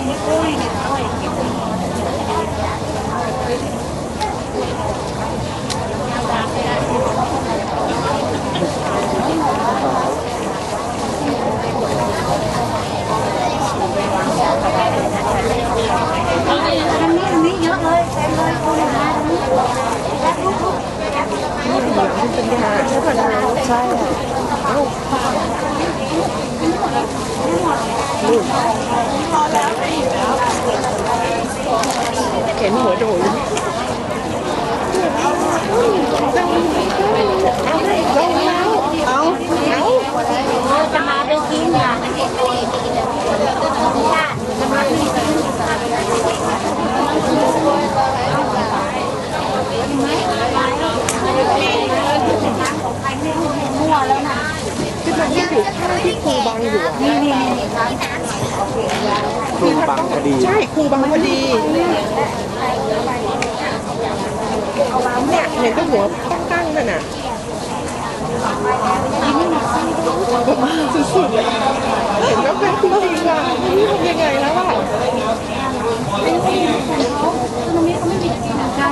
อันนี้อันนี้ เยอะเลยเต็มเลยคุณนะแล้วลูกลูกใช่อะเข็นหัวโดดเอาจะมาเป็นทีมงานจะมาที่มั่วแล้วนะ ที่มันที่อยู่ข้างที่ครูบังอยู่อะ นี่นี่นี่ ครูบังพอดีใช่ครูบังพอดีเนี่ยเห็นก็หัวตั้งๆนั่นน่ะสุดๆอะเห็นก็เป็นจริงๆอะนี่ทำยังไงแล้วอะใช่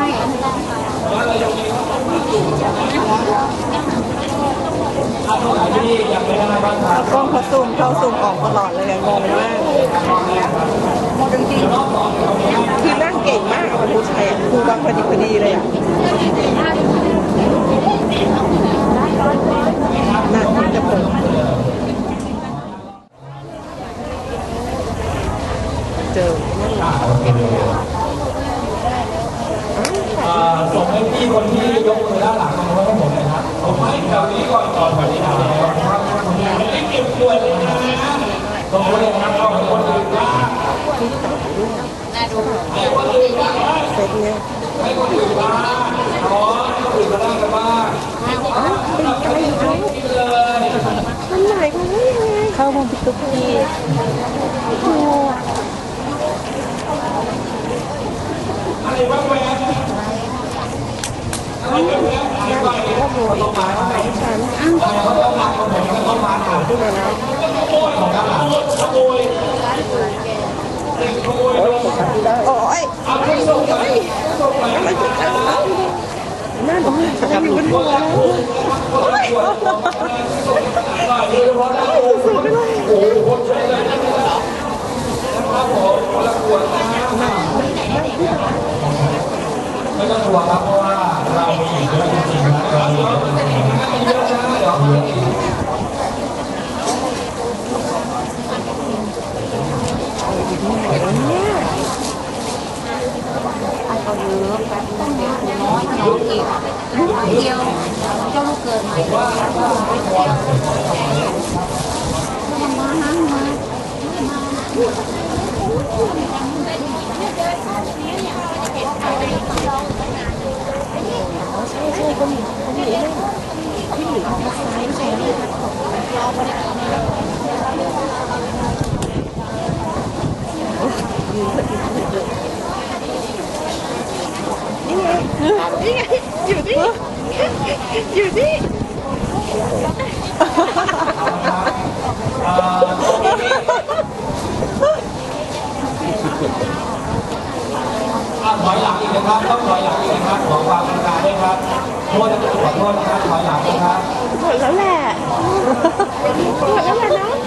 กล้องเขาซูมเข้าซูมออกตลอดเลยอะงงมากจริงๆคือนั่งเก่งมากอะคุณชัยอะครูบังพอดีพอดีเลยอะน่าที่จะเปิดเจอส่งให้พี่คนที่ยกมือด้านหลังมาให้ผมเลยครับผมให้แถวนี้ก่อนก่อนแถวนี้แล้วครับไม่เก็บด้วยเลยนะตรงนี้นะครับเอาให้คนอื่นบ้างให้คนอื่นบ้าง เซตเนี่ย ให้คนอื่นบ้างอ๋อให้คนอื่นมาได้กันบ้าง อ้าวเป็นไกลเขา นี่เลย มันหมายความว่า ยังไงเข้ามาปิดตุ๊กทีโอ้อะไรบ้างแหวนอะไรบ้างแหนอะไรบ้างแหวนโหต้องมาฉันเขาต้องมาคนผมก็ต้องมาอ่าน ว่า เรามีอีกเยอะจริงๆนะเรามีเยอะริงๆนะเยอะนะเดี๋ยวเอาอีกเขาเยอะแบบต้องเยอะน้อยน้อยอีกเดียวเจ้าลูกเกิดใหม่มานะมาใช่ใช่ก็มีก็มีนั่นที่หลีทางซ้ายใช่ไหมนี่ไงนี่ไงอยู่นี่อยู่นี่อ่าตรงนี้อะถอยหลังอีกนะครับต้องถอยหลังอีกนะครับขอความกรุณาด้วย ครับโทษนะครับขอโทษนะครับถอยหลังนะครับหมดแล้วแหละหมดแล้วแหละ